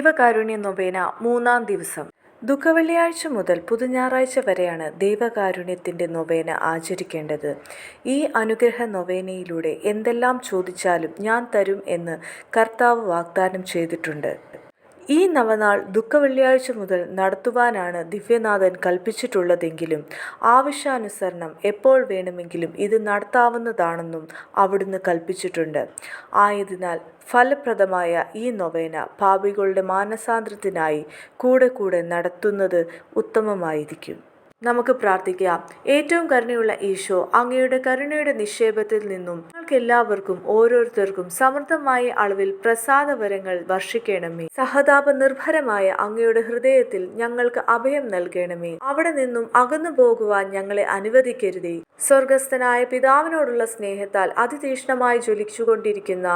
ദൈവകാരുണ്യ നൊവേന മൂന്നാം ദിവസം. ദുഃഖവെള്ളിയാഴ്ച മുതൽ പുതുഞാറാഴ്ച വരെയാണ് ദൈവകാരുണ്യത്തിന്റെ നൊവേന ആചരിക്കേണ്ടത്. ഈ അനുഗ്രഹ നൊവേനയിലൂടെ എന്തെല്ലാം ചോദിച്ചാലും ഞാൻ തരും എന്ന് കർത്താവ് വാഗ്ദാനം ചെയ്തിട്ടുണ്ട്. ഈ നവനാൾ ദുഃഖവെള്ളിയാഴ്ച മുതൽ നടത്തുവാനാണ് ദിവ്യനാഥൻ കൽപ്പിച്ചിട്ടുള്ളതെങ്കിലും ആവശ്യാനുസരണം എപ്പോൾ വേണമെങ്കിലും ഇത് നടത്താവുന്നതാണെന്നും അവിടുന്ന് കൽപ്പിച്ചിട്ടുണ്ട്. ആയതിനാൽ ഫലപ്രദമായ ഈ നൊവേന പാപികളുടെ മാനസാന്തരത്തിനായി കൂടെ കൂടെ നടത്തുന്നത് ഉത്തമമായിരിക്കും. നമുക്ക് പ്രാർത്ഥിക്കാം. ഏറ്റവും കരുണയുള്ള ഈശോ അങ്ങയുടെ കരുണയുടെ നിക്ഷേപത്തിൽ നിന്നും ഞങ്ങൾക്ക് എല്ലാവർക്കും ഓരോരുത്തർക്കും സമൃദ്ധമായ അളവിൽ പ്രസാദവരങ്ങൾ വർഷിക്കണമേ. സഹതാപ നിർഭരമായ അങ്ങയുടെ ഹൃദയത്തിൽ ഞങ്ങൾക്ക് അഭയം നൽകണമേ. അവിടെ നിന്നും അകന്നു പോകുവാൻ ഞങ്ങളെ അനുവദിക്കരുതേ. സ്വർഗസ്ഥനായ പിതാവിനോടുള്ള സ്നേഹത്താൽ അതിതീഷ്ണമായി ജ്വലിച്ചുകൊണ്ടിരിക്കുന്ന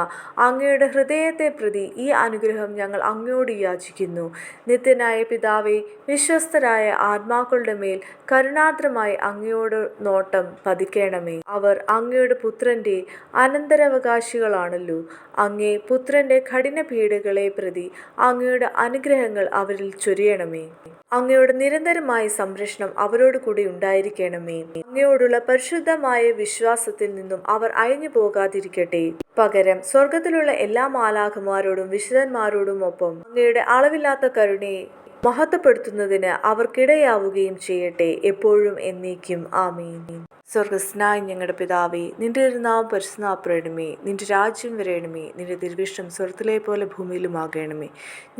അങ്ങയുടെ ഹൃദയത്തെ പ്രതി ഈ അനുഗ്രഹം ഞങ്ങൾ അങ്ങയോട് യാചിക്കുന്നു. നിത്യനായ പിതാവെ വിശ്വസ്തരായ ആത്മാക്കളുടെ മേൽ കരുണാർദ്രമായി അങ്ങയോട് നോട്ടം പതിക്കണമേ. അവർ അങ്ങയുടെ പുത്രന്റെ അനന്തരാവകാശികളാണല്ലോ. അങ്ങേ പുത്രന്റെ കഠിന പീഡകളെ പ്രതി അങ്ങയുടെ അനുഗ്രഹങ്ങൾ അവരിൽ ചൊരിയണമേ. അങ്ങയുടെ നിരന്തരമായ സംരക്ഷണം അവരോട് കൂടി ഉണ്ടായിരിക്കണമേ. അങ്ങയോടുള്ള പരിശുദ്ധമായ വിശ്വാസത്തിൽ നിന്നും അവർ അയഞ്ഞു പോകാതിരിക്കട്ടെ. പകരം സ്വർഗത്തിലുള്ള എല്ലാ മാലാഖമാരോടും വിശുദ്ധന്മാരോടും ഒപ്പം അങ്ങയുടെ അളവില്ലാത്ത കരുണയെ മഹത്വപ്പെടുത്തുന്നതിന് അവർക്കിടയാവുകയും ചെയ്യട്ടെ എപ്പോഴും എന്നേക്കും. ആമീൻ. സ്വർഗസ്നായ ഞങ്ങളുടെ പിതാവേ നിന്റെ ഒരു നാം പരിശുനാപ്പരണമേ നിന്റെ രാജ്യം വരയണമേ നിന്റെ ദീർഘിഷ്ടം സ്വർത്തിലെ പോലെ ഭൂമിയിലുമാകണമേ.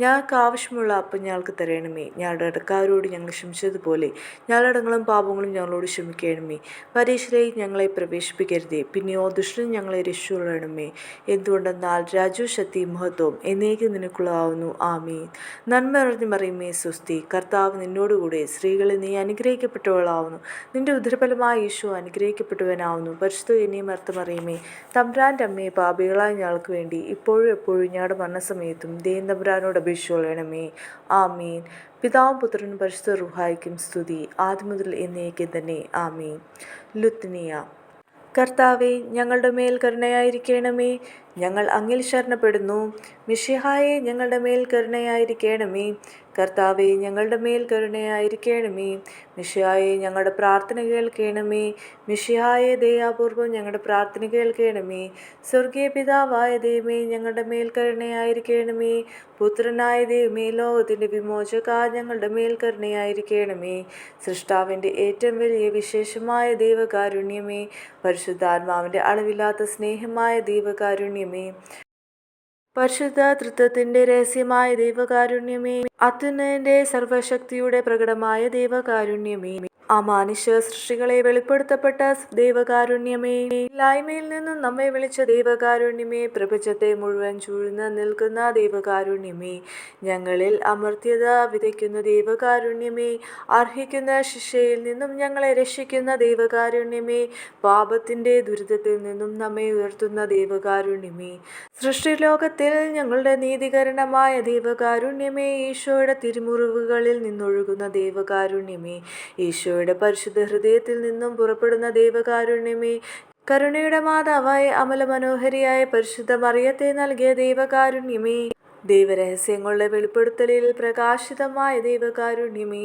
ഞങ്ങൾക്ക് ആവശ്യമുള്ള അപ്പം ഞങ്ങൾക്ക് തരണമേ. ഞങ്ങളുടെ ഇടക്കാരോട് ഞങ്ങൾ ക്ഷമിച്ചതുപോലെ ഞങ്ങളടങ്ങളും പാപങ്ങളും ഞങ്ങളോട് ക്ഷമിക്കണമേ. പരീക്ഷയിൽ ഞങ്ങളെ പ്രവേശിപ്പിക്കരുതേ. പിന്നെയോ ദുഷ്ടനും ഞങ്ങളെ രക്ഷിച്ചുകൊള്ളണമേ. എന്തുകൊണ്ടെന്നാൽ രാജു ശക്തി മഹത്വം എന്നേക്കും നിനക്കുള്ളതാവുന്നു. ആമീൻ. നന്മ അറിഞ്ഞു മറിയുമേ സുസ്തി കർത്താവ് നിന്നോടുകൂടെ സ്ത്രീകളെ നീ അനുഗ്രഹിക്കപ്പെട്ടവളാവുന്നു. നിന്റെ ഉദരഫലമായ ഈശോ അനുഗ്രഹിക്കപ്പെട്ടവനാവുന്നു. പരിശുദ്ധ എന്നെയും അർത്ഥമറിയുമേ തമ്പ്രാന്റെ അമ്മയെ പാപികളായ ഞങ്ങൾക്ക് വേണ്ടി ഇപ്പോഴും എപ്പോഴും ഞങ്ങളുടെ മരണസമയത്തും ദേവൻ തമ്പ്രാനോട് അപേക്ഷിച്ചോളണമേ ആമീൻ. പിതാവും പുത്രനും പരിശുദ്ധ റുഹായിക്കും സ്തുതി. ആദ്യം മുതൽ എന്നേക്കും തന്നെ. ആമീൻ. ലുത്നിയ. കർത്താവെ ഞങ്ങളുടെ മേൽ കരുണയായിരിക്കണമേ. ഞങ്ങൾ അങ്ങിൽ ശരണപ്പെടുന്നു. മിഷിഹായെ ഞങ്ങളുടെ മേൽ കരുണയായിരിക്കണമേ. കർത്താവെ ഞങ്ങളുടെ മേൽ കരുണയായിരിക്കണമേ. മിഷിയായെ ഞങ്ങളുടെ പ്രാർത്ഥന കേൾക്കണമേ. മിഷിയായെ ദയാപൂർവം ഞങ്ങളുടെ പ്രാർത്ഥന കേൾക്കണമേ. സ്വർഗീയ പിതാവായ ദൈവമേ ഞങ്ങളുടെ മേൽ കരുണയായിരിക്കണമേ. പുത്രനായ ദൈവമേ ലോകത്തിന്റെ വിമോചക ഞങ്ങളുടെ മേൽ കരുണയായിരിക്കണമേ. സൃഷ്ടാവിന്റെ ഏറ്റവും വലിയ വിശേഷമായ ദൈവകാരുണ്യമേ. പരിശുദ്ധാത്മാവിന്റെ അളവില്ലാത്ത സ്നേഹമായ ദൈവകാരുണ്യമേ. പരിശുദ്ധ തൃത്വത്തിന്റെ രഹസ്യമായ ദൈവകാരുണ്യമേ അത്യുന്നതിന്റെ സർവശക്തിയുടെ പ്രകടമായ ദൈവകാരുണ്യമേ. അമാനുഷ്യ സൃഷ്ടികളെ വെളിപ്പെടുത്തപ്പെട്ട ദൈവകാരുണ്യമേ. ഇല്ലായ്മയിൽ നിന്നും നമ്മെ വിളിച്ച ദൈവകാരുണ്യമേ. പ്രപഞ്ചത്തെ മുഴുവൻ ചൂഴ്ന്ന് നിൽക്കുന്ന ദൈവകാരുണ്യമേ. ഞങ്ങളിൽ അമർത്യത വിതയ്ക്കുന്ന ദൈവകാരുണ്യമേ. അർഹിക്കുന്ന ശിക്ഷയിൽ നിന്നും ഞങ്ങളെ രക്ഷിക്കുന്ന ദൈവകാരുണ്യമേ. പാപത്തിന്റെ ദുരിതത്തിൽ നിന്നും നമ്മെ ഉയർത്തുന്ന ദൈവകാരുണ്യമേ. സൃഷ്ടിലോകത്തിൽ ഞങ്ങളുടെ നീതികരണമായ ദൈവകാരുണ്യമേ. ഈശോയുടെ തിരുമുറിവുകളിൽ നിന്നൊഴുകുന്ന ദൈവകാരുണ്യമേ. ഈശോയുടെ പരിശുദ്ധ ഹൃദയത്തിൽ നിന്നും പുറപ്പെടുന്ന ദൈവകാരുണ്യമേ കരുണയുടെ മാതാവായ അമല മനോഹരിയായ പരിശുദ്ധ മറിയത്തെ നൽകിയ ദൈവകാരുണ്യമേ ദൈവരഹസ്യങ്ങളുടെ വെളിപ്പെടുത്തലിൽ പ്രകാശിതമായ ദൈവകാരുണ്യമേ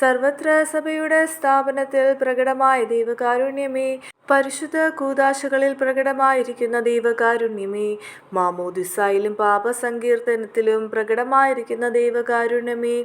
സർവത്ര സഭയുടെ സ്ഥാപനത്തിൽ പ്രകടമായ ദൈവകാരുണ്യമേ പരിശുദ്ധ കൂതാശകളിൽ പ്രകടമായിരിക്കുന്ന ദൈവകാരുണ്യമേ മാമോദിസായിലും പാപസങ്കീർത്തനത്തിലും പ്രകടമായിരിക്കുന്ന ദൈവകാരുണ്യമേ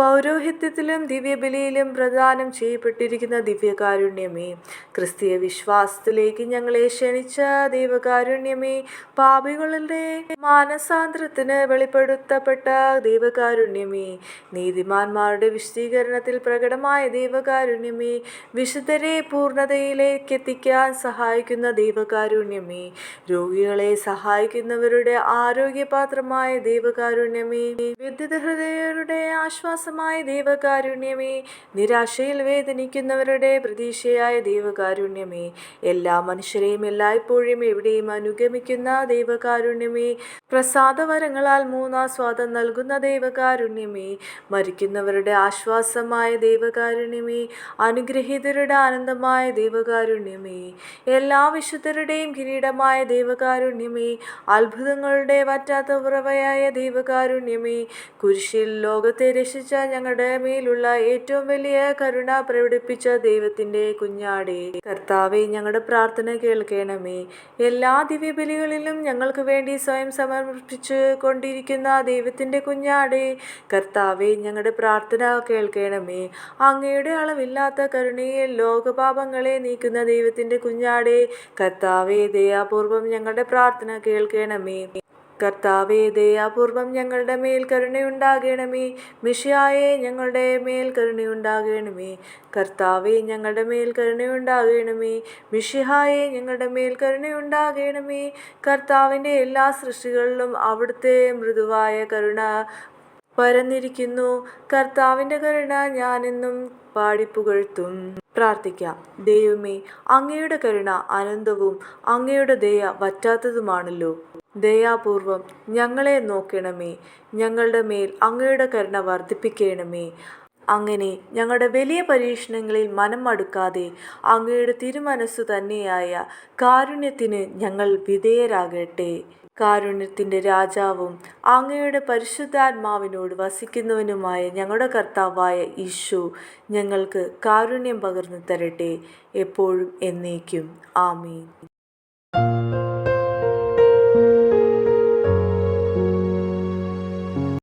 പൗരോഹിത്യത്തിലും ദിവ്യബലിയിലും പ്രദാനം ചെയ്യപ്പെട്ടിരിക്കുന്ന ദിവ്യകാരുണ്യമേ ക്രിസ്തീയ വിശ്വാസത്തിലേക്ക് ഞങ്ങളെ ക്ഷണിച്ച ദൈവകാരുണ്യമേ പാപികളുടെ മാനസാന്തരത്തിന് വെളിപ്പെടുത്തപ്പെട്ട ദൈവകാരുണ്യമേ നീതിമാന്മാരുടെ വിശദീകരണത്തിൽ പ്രകടമായ ദൈവകാരുണ്യമേ വിശുദ്ധരെ പൂർണതയിലേക്ക് എത്തിക്കാൻ സഹായിക്കുന്ന ദൈവകാരുണ്യമേ രോഗികളെ സഹായിക്കുന്നവരുടെ ആരോഗ്യപാത്രമായ ദൈവകാരുണ്യമേ വിദ്യുത ഹൃദയരുടെ ആശ്വാസം ആശ്വാസമായ ദൈവകാരുണ്യമേ നിരാശയിൽ വേദനിക്കുന്നവരുടെ പ്രതീക്ഷയായ ദൈവകാരുണ്യമേ. എല്ലാ മനുഷ്യരെയും എല്ലായ്പ്പോഴും എവിടെയും അനുഗമിക്കുന്ന ദൈവകാരുണ്യമേ. പ്രസാദവരങ്ങളാൽ മൂന്നാസ്വാദം നൽകുന്ന ദൈവകാരുണ്യമേ. മരിക്കുന്നവരുടെ ആശ്വാസമായ ദൈവകാരുണ്യമേ. അനുഗ്രഹീതരുടെ ആനന്ദമായ ദൈവകാരുണ്യമേ. എല്ലാ വിശുദ്ധരുടെയും കിരീടമായ ദൈവകാരുണ്യമേ. അത്ഭുതങ്ങളുടെ വറ്റാത്ത ഉറവയായ ദൈവകാരുണ്യമേ. കുരിശിൽ ലോകത്തെ രക്ഷിച്ച ഞങ്ങളുടെ മേലുള്ള ഏറ്റവും വലിയ കരുണ പ്രകടിപ്പിച്ച ദൈവത്തിന്റെ കുഞ്ഞാടി. കർത്താവെ ഞങ്ങളുടെ പ്രാർത്ഥന കേൾക്കണമേ. എല്ലാ ദിവ്യബലികളിലും ഞങ്ങൾക്ക് വേണ്ടി സ്വയം സമർപ്പിച്ചു കൊണ്ടിരിക്കുന്ന ദൈവത്തിന്റെ കുഞ്ഞാടി. കർത്താവെ ഞങ്ങളുടെ പ്രാർത്ഥന കേൾക്കണമേ. അങ്ങയുടെ അളവില്ലാത്ത കരുണയിൽ ലോകപാപങ്ങളെ നീക്കുന്ന ദൈവത്തിന്റെ കുഞ്ഞാടി. കർത്താവെ ദയാപൂർവം ഞങ്ങളുടെ പ്രാർത്ഥന കേൾക്കണമേ. കർത്താവേ ദയാപൂർവം ഞങ്ങളുടെ മേൽ കരുണയുണ്ടാകണമേ. മിഷിയായെ ഞങ്ങളുടെ മേൽ കരുണയുണ്ടാകണമേ. കർത്താവേ ഞങ്ങളുടെ മേൽ കരുണയുണ്ടാകണമേ. മിഷിഹായെ ഞങ്ങളുടെ മേൽ കരുണയുണ്ടാകണമേ. കർത്താവിന്റെ എല്ലാ സൃഷ്ടികളിലും അവിടുത്തെ മൃദുവായ കരുണ പരന്നിരിക്കുന്നു. കർത്താവിന്റെ കരുണ ഞാനെന്നും പാടിപ്പുകഴ്ത്തും പ്രാർത്ഥിക്കാം. ദൈവമേ അങ്ങയുടെ കരുണ അനന്തവും അങ്ങയുടെ ദയ വറ്റാത്തതുമാണല്ലോ. ദയാപൂർവം ഞങ്ങളെ നോക്കണമേ. ഞങ്ങളുടെ മേൽ അങ്ങയുടെ കരുണ വർദ്ധിപ്പിക്കണമേ. അങ്ങനെ ഞങ്ങളുടെ വലിയ പരീക്ഷണങ്ങളിൽ മനം മടുക്കാതെ അങ്ങയുടെ തിരുമനസ്സു തന്നെയായ കാരുണ്യത്തിന് ഞങ്ങൾ വിധേയരാകട്ടെ. കാരുണ്യത്തിന്റെ രാജാവും അങ്ങയുടെ പരിശുദ്ധാത്മാവിനോട് വസിക്കുന്നവനുമായ ഞങ്ങളുടെ കർത്താവായ ഈശോ ഞങ്ങൾക്ക് കാരുണ്യം പകർന്നു തരട്ടെ എപ്പോഴും എന്നേക്കും. ആമീൻ.